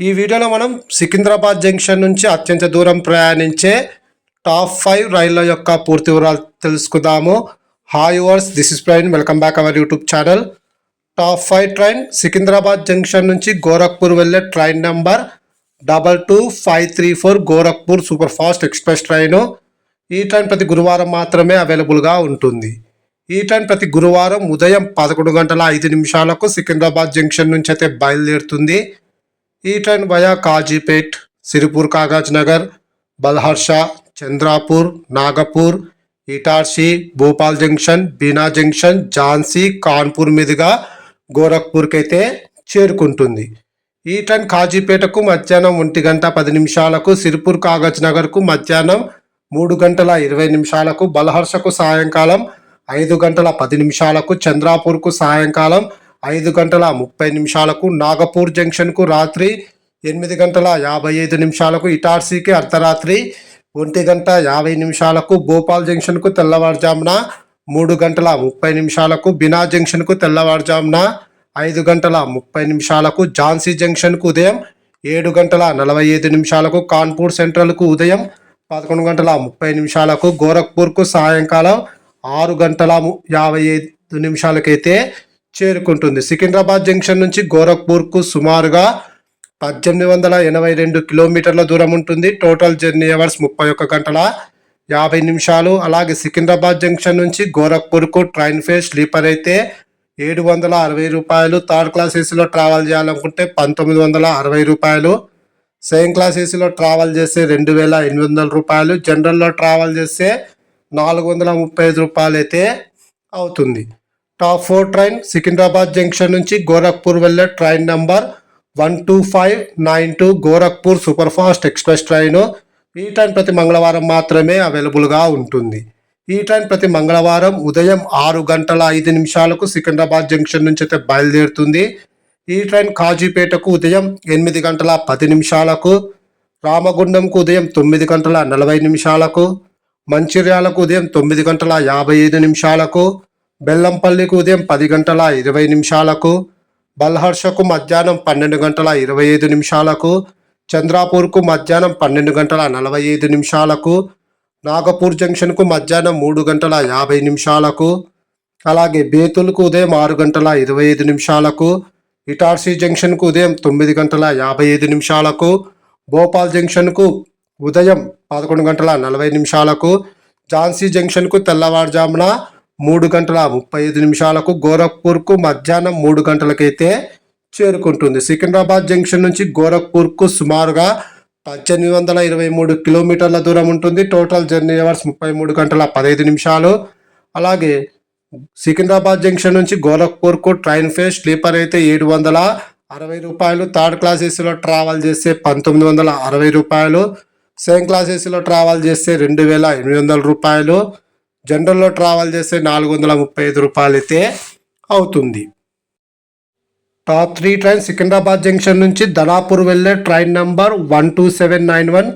ఈ వీడియోలో మనం సికింద్రాబాద్ జంక్షన్ నుంచి అత్యంత దూరం ప్రయాణించే టాప్ ఫైవ్ రైళ్ళ యొక్క పూర్తి వివరాలు తెలుసుకుందాము. Hi viewers this is Praveen welcome back our YouTube channel top five train Secunderabad junction నుంచి గోరఖ్పూర్ వెళ్ళే train number double two five three four Gorakhpur super fast express train. ఈ ట్రైన్ ప్రతి గురువారం మాత్రమే అవైలబుల్గా ఉంటుంది. ఈ ట్రైన్ ప్రతి గురువారం ఉదయం పదకొండు గంటల ఐదు నిమిషాలకు సికింద్రాబాద్ జంక్షన్ నుంచి అయితే బయలుదేరుతుంది. ఈ train via Kazipet Sirpur Kagaz Nagar Balharshah Chandrapur Nagpur Itarsi Bhopal junction Bina junction Jhansi Kanpur మీదుగా గోరఖ్పూర్కి అయితే చేరుకుంటుంది. ఈ ట్రైన్ కాజీపేటకు మధ్యాహ్నం ఒంటి గంట పది నిమిషాలకు సిరిపూర్ కాగజ్ నగర్కు మధ్యాహ్నం మూడు గంటల ఇరవై నిమిషాలకు బల్హర్షకు సాయంకాలం ఐదు గంటల పది నిమిషాలకు చంద్రాపూర్కు సాయంకాలం ఐదు గంటల ముప్పై నిమిషాలకు నాగపూర్ జంక్షన్కు రాత్రి ఎనిమిది గంటల యాభై ఐదు నిమిషాలకు ఇటార్సీకి అర్ధరాత్రి ఒంటి గంట యాభై నిమిషాలకు భోపాల్ జంక్షన్కు తెల్లవారుజామున మూడు గంటల ముప్పై నిమిషాలకు బినా జంక్షన్కు తెల్లవారుజామున ఐదు గంటల ముప్పై నిమిషాలకు ఝాన్సీ జంక్షన్కు ఉదయం ఏడు గంటల నలభై ఐదు నిమిషాలకు కాన్పూర్ సెంట్రల్కు ఉదయం పదకొండు గంటల ముప్పై నిమిషాలకు గోరఖ్పూర్కు సాయంకాలం ఆరు గంటల ము- యాభై ఐదు నిమిషాలకైతే చేరుకుంటుంది. సికింద్రాబాద్ జంక్షన్ నుంచి గోరఖ్పూర్కు సుమారుగా పద్దెనిమిది వందల ఎనభై రెండు కిలోమీటర్ల దూరం ఉంటుంది. టోటల్ జర్నీ అవర్స్ ముప్పై ఒక్క గంటల యాభై నిమిషాలు. అలాగే సికింద్రాబాద్ జంక్షన్ నుంచి గోరఖ్పూర్కు ట్రైన్ ఫేర్ స్లీపర్ అయితే ఏడు వందల అరవై రూపాయలు. థర్డ్ క్లాస్ ఏసీలో ట్రావెల్ చేయాలనుకుంటే పంతొమ్మిది వందల అరవై రూపాయలు. సెకండ్ క్లాస్ ఏసీలో ట్రావెల్ చేస్తే రెండు వేల ఎనిమిది వందల రూపాయలు. జనరల్లో ట్రావెల్ చేస్తే నాలుగు వందల ముప్పై ఐదు రూపాయలు అయితే అవుతుంది. Top four train Secunderabad junction నుంచి గోరఖ్పూర్ వెళ్ళే train number one two five nine two Gorakhpur super fast express train ఈ ట్రైన్ ప్రతి మంగళవారం మాత్రమే అవైలబుల్గా ఉంటుంది. ఈ ట్రైన్ ప్రతి మంగళవారం ఉదయం ఆరు గంటల ఐదు నిమిషాలకు సికింద్రాబాద్ జంక్షన్ నుంచి అయితే బయలుదేరుతుంది. ఈ ట్రైన్ కాజీపేటకు ఉదయం ఎనిమిది గంటల పది నిమిషాలకు రామగుండంకు ఉదయం తొమ్మిది గంటల నలభై నిమిషాలకు మంచిర్యాలకు ఉదయం తొమ్మిది గంటల యాభై ఐదు నిమిషాలకు బెల్లంపల్లికి ఉదయం పది గంటల ఇరవై నిమిషాలకు బల్హర్షకు మధ్యాహ్నం పన్నెండు గంటల ఇరవై ఐదు నిమిషాలకు చంద్రాపూర్కు మధ్యాహ్నం పన్నెండు గంటల నలభై ఐదు నిమిషాలకు నాగపూర్ జంక్షన్కు మధ్యాహ్నం మూడు గంటల యాభై నిమిషాలకు అలాగే బేతుల్కు ఉదయం ఆరు గంటల ఇరవై ఐదు నిమిషాలకు ఇటార్సీ జంక్షన్కు ఉదయం తొమ్మిది గంటల యాభై ఐదు నిమిషాలకు భోపాల్ జంక్షన్కు ఉదయం పదకొండు గంటల నలభై నిమిషాలకు ఝాన్సీ జంక్షన్కు తెల్లవారుజామున మూడు గంటల ముప్పై ఐదు నిమిషాలకు గోరఖ్పూర్కు మధ్యాహ్నం మూడు గంటలకైతే చేరుకుంటుంది. సికింద్రాబాద్ జంక్షన్ నుంచి గోరఖ్పూర్కు సుమారుగా పద్దెనిమిది వందల ఇరవై మూడు కిలోమీటర్ల దూరం ఉంటుంది. టోటల్ జర్నీ అవర్స్ ముప్పై మూడు గంటల పదహైదు నిమిషాలు. అలాగే సికింద్రాబాద్ జంక్షన్ నుంచి గోరఖ్పూర్కు ట్రైన్ ఫేర్ స్లీపర్ అయితే ఏడు వందల అరవై రూపాయలు థర్డ్ క్లాస్ ఏసీలో ట్రావెల్ చేస్తే పంతొమ్మిది వందల అరవై రూపాయలు సెకండ్ క్లాస్ ఏసీలో ట్రావెల్ చేస్తే రెండు వేల ఎనిమిది వందల రూపాయలు జనరల్లో ట్రావెల్ చేస్తే నాలుగు వందల ముప్పై ఐదు రూపాయలు అయితే అవుతుంది. Top three train Secunderabad junction నుంచి ధనాపూర్ వెళ్ళే train number one two seven nine one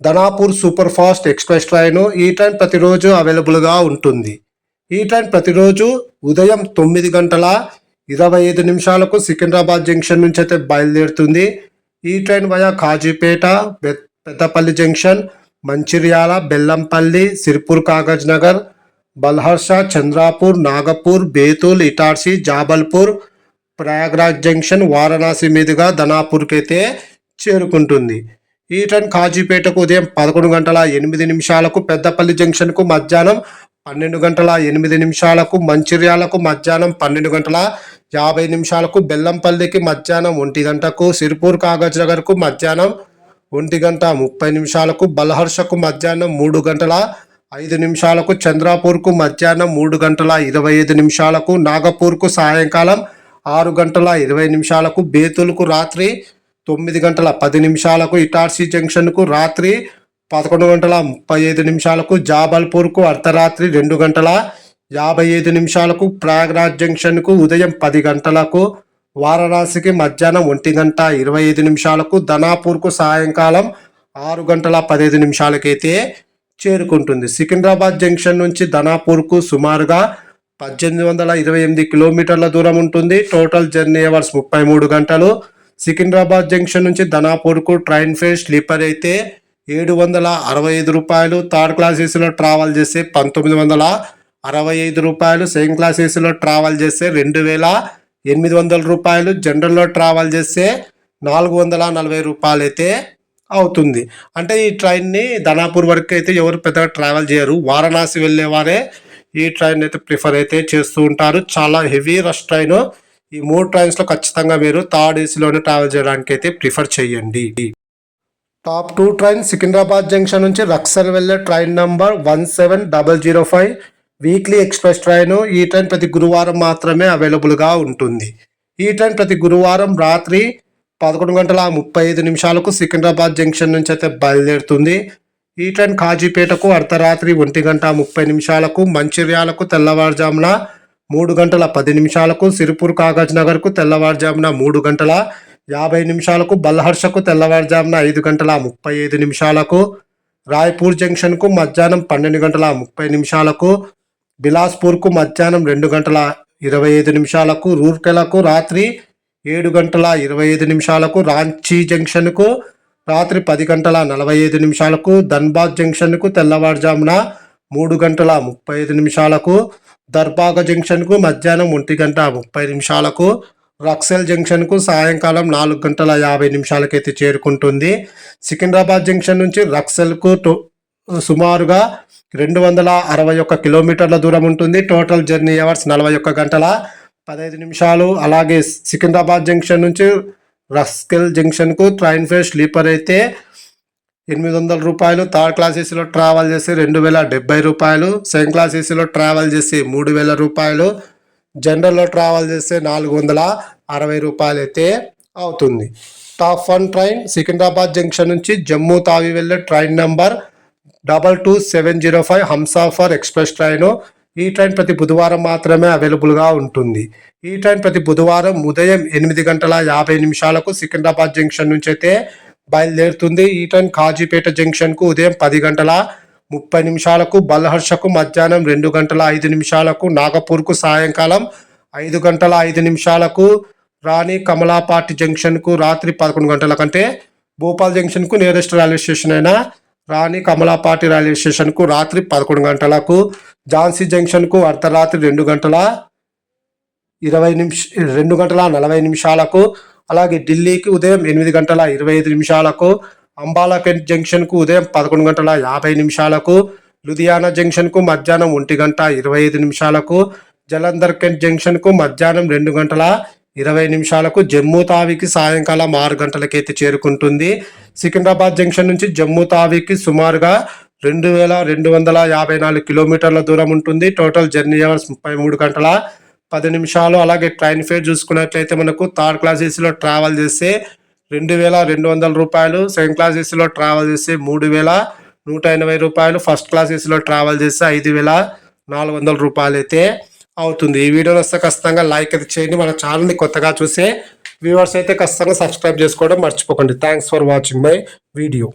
Danapur super fast express train ఈ ట్రైన్ ప్రతిరోజు అవైలబుల్గా ఉంటుంది. ఈ ట్రైన్ ప్రతిరోజు ఉదయం తొమ్మిది గంటల ఇరవై ఐదు నిమిషాలకు సికింద్రాబాద్ జంక్షన్ నుంచి అయితే బయలుదేరుతుంది. ఈ train via Kazipet Peddapalli junction Mancherial Bellampalli Sirpur Kagaz Nagar Balharshah Chandrapur Nagpur Betul Itarsi Jabalpur Prayagraj junction Varanasi మీదుగా ధనాపూర్కైతే అయితే చేరుకుంటుంది. ఈ ట్రైన్ కాజీపేటకు ఉదయం పదకొండు గంటల ఎనిమిది నిమిషాలకు పెద్దపల్లి జంక్షన్కు మధ్యాహ్నం పన్నెండు గంటల ఎనిమిది నిమిషాలకు మంచిర్యాలకు మధ్యాహ్నం పన్నెండు గంటల యాభై నిమిషాలకు బెల్లంపల్లికి మధ్యాహ్నం ఒంటి గంటకు సిరిపూర్ కాగజ్ నగర్కు మధ్యాహ్నం ఒంటి గంట ముప్పై నిమిషాలకు బల్హర్షకు మధ్యాహ్నం మూడు గంటల ఐదు నిమిషాలకు చంద్రాపూర్కు మధ్యాహ్నం మూడు గంటల ఇరవై ఐదు నిమిషాలకు నాగపూర్కు సాయంకాలం ఆరు గంటల ఇరవై నిమిషాలకు బేతులకు రాత్రి తొమ్మిది గంటల పది నిమిషాలకు ఇటార్సీ జంక్షన్కు రాత్రి పదకొండు గంటల ముప్పై ఐదు నిమిషాలకు జాబల్పూర్కు అర్ధరాత్రి రెండు గంటల యాభై ఐదు నిమిషాలకు ప్రయాగ్రాజ్ జంక్షన్కు ఉదయం పది గంటలకు వారణాసికి మధ్యాహ్నం ఒంటి గంట ఇరవై ఐదు నిమిషాలకు ధనాపూర్కు సాయంకాలం ఆరు గంటల పదహైదు నిమిషాలకైతే చేరుకుంటుంది. సికింద్రాబాద్ జంక్షన్ నుంచి ధనాపూర్కు సుమారుగా పద్దెనిమిది వందల ఇరవై ఎనిమిది కిలోమీటర్ల దూరం ఉంటుంది. టోటల్ జర్నీ అవర్స్ ముప్పై మూడు గంటలు. సికింద్రాబాద్ జంక్షన్ నుంచి ధనాపూర్కు ట్రైన్ ఫేర్ స్లీపర్ అయితే ఏడు వందల అరవై ఐదు రూపాయలు. థర్డ్ క్లాస్ ఏసీలో ట్రావెల్ చేస్తే పంతొమ్మిది వందల అరవై ఐదు రూపాయలు. సెకండ్ క్లాస్ ఏసీలో ట్రావెల్ చేస్తే రెండు వేల ఎనిమిది వందల రూపాయలు జనరల్లో ట్రావెల్ చేస్తే నాలుగు వందల నలభై రూపాయలు అయితే అవుతుంది. అంటే ఈ ట్రైన్ని ధనాపూర్ వరకు అయితే ఎవరు పెద్దగా ట్రావెల్ చేయరు. వారణాసి వెళ్ళేవారే ఈ ట్రైన్ అయితే ప్రిఫర్ అయితే చేస్తూ ఉంటారు. చాలా హెవీ రష్ ట్రైన్. ఈ మూడు ట్రైన్స్లో ఖచ్చితంగా మీరు థర్డ్ ఏసీలోనే ట్రావెల్ చేయడానికి అయితే ప్రిఫర్ చేయండి. Top two train Secunderabad junction నుంచి రక్సల్ వెళ్ళే train number one seven double zero five. Weekly express train ఈ ట్రైన్ ప్రతి గురువారం మాత్రమే అవైలబుల్గా ఉంటుంది. ఈ ట్రైన్ ప్రతి గురువారం రాత్రి పదకొండు గంటల ముప్పై ఐదు నిమిషాలకు సికింద్రాబాద్ జంక్షన్ నుంచి అయితే బయలుదేరుతుంది. ఈ ట్రైన్ కాజీపేటకు అర్ధరాత్రి ఒంటి గంట ముప్పై నిమిషాలకు మంచిర్యాలకు తెల్లవారుజామున మూడు గంటల పది నిమిషాలకు సిరిపూర్ కాగజ్ నగర్కు తెల్లవారుజామున మూడు గంటల యాభై నిమిషాలకు బల్హర్షకు తెల్లవారుజామున ఐదు గంటల ముప్పై ఐదు నిమిషాలకు రాయ్పూర్ జంక్షన్కు మధ్యాహ్నం పన్నెండు గంటల ముప్పై నిమిషాలకు బిలాస్పూర్కు మధ్యాహ్నం రెండు గంటల ఇరవై ఐదు నిమిషాలకు రూర్కెలకు రాత్రి ఏడు గంటల ఇరవై ఐదు నిమిషాలకు రాంచీ జంక్షన్కు రాత్రి పది గంటల నలభై ఐదు నిమిషాలకు ధన్బాద్ జంక్షన్కు తెల్లవారుజామున మూడు గంటల ముప్పై ఐదు నిమిషాలకు దర్బాగ జంక్షన్కు మధ్యాహ్నం ఒంటి గంట ముప్పై నిమిషాలకు రక్సెల్ జంక్షన్కు సాయంకాలం నాలుగు గంటల యాభై నిమిషాలకైతే చేరుకుంటుంది. సికింద్రాబాద్ జంక్షన్ నుంచి రక్సెల్కు టు- సుమారుగా రెండు వందల అరవై ఒక్క కిలోమీటర్ల దూరం ఉంటుంది. టోటల్ జర్నీ అవర్స్ నలభై ఒక్క గంటల పదహైదు నిమిషాలు. అలాగే సికింద్రాబాద్ జంక్షన్ నుంచి రస్కెల్ జంక్షన్కు ట్రైన్ ఫేర్ స్లీపర్ అయితే ఎనిమిది వందల రూపాయలు. థర్డ్ క్లాస్ ఏసీలో ట్రావెల్ చేసి రెండు వేల డెబ్బై రూపాయలు. సెకండ్ క్లాస్ ఏసీలో ట్రావెల్ చేసి మూడు వేల రూపాయలు. జనరల్లో ట్రావెల్ చేస్తే నాలుగు వందల అరవై రూపాయలు అయితే అవుతుంది. Top one train Secunderabad junction నుంచి జమ్మూ తావి వెళ్ళే train number double two seven zero five Humsafar express train ఈ ట్రైన్ ప్రతి బుధవారం మాత్రమే అవైలబుల్గా ఉంటుంది. ఈ ట్రైన్ ప్రతి బుధవారం ఉదయం ఎనిమిది గంటల యాభై నిమిషాలకు సికింద్రాబాద్ జంక్షన్ నుంచి అయితే బయలుదేరుతుంది. ఈ ట్రైన్ కాజీపేట జంక్షన్కు ఉదయం పది గంటల ముప్పై నిమిషాలకు బల్హర్షకు మధ్యాహ్నం రెండు గంటల ఐదు నిమిషాలకు నాగపూర్కు సాయంకాలం ఐదు గంటల ఐదు నిమిషాలకు రాణి కమలాపాటి జంక్షన్కు రాత్రి పదకొండు గంటల కంటే భోపాల్ జంక్షన్కు నియరెస్ట్ రైల్వే స్టేషన్ అయిన రాణి కమలాపాటి రైల్వే స్టేషన్కు రాత్రి పదకొండు గంటలకు ఝాన్సీ జంక్షన్కు అర్ధరాత్రి రెండు గంటల ఇరవై నిమిష రెండు గంటల నలభై నిమిషాలకు అలాగే ఢిల్లీకి ఉదయం ఎనిమిది గంటల ఇరవై ఐదు నిమిషాలకు అంబాలా కెంట్ జంక్షన్కు ఉదయం పదకొండు గంటల యాభై నిమిషాలకు లుధియానా జంక్షన్కు మధ్యాహ్నం ఒంటి గంట ఇరవై ఐదు నిమిషాలకు జలంధర్ కెంట్ జంక్షన్కు మధ్యాహ్నం రెండు గంటల ఇరవై నిమిషాలకు జమ్మూ తావికి సాయంకాలం ఆరు గంటలకైతే చేరుకుంటుంది. సికింద్రాబాద్ జంక్షన్ నుంచి జమ్మూ తావికి సుమారుగా రెండు వేల రెండు వందల యాభై నాలుగు కిలోమీటర్ల దూరం ఉంటుంది. టోటల్ జర్నీ అవర్స్ ముప్పై మూడు గంటల పది నిమిషాలు. అలాగే ట్రైన్ ఫేర్ చూసుకున్నట్లయితే మనకు థర్డ్ క్లాస్ ఏసీలో ట్రావెల్ చేస్తే రెండు వేల రెండు వందల రూపాయలు. సెకండ్ క్లాస్ ఏసీలో ట్రావెల్ చేస్తే మూడు వేల నూట ఎనభై రూపాయలు. ఫస్ట్ క్లాస్ ఏసీలో ట్రావెల్ చేస్తే ఐదు వేల నాలుగు వందల రూపాయలు అయితే అవుతుంది. ఈ వీడియోని వస్తే ఖచ్చితంగా లైక్ అయితే చేయండి. మన ఛానల్ని కొత్తగా చూసే వ్యూవర్స్ అయితే ఖచ్చితంగా సబ్స్క్రైబ్ చేసుకోవడం మర్చిపోకండి. Thanks for watching my video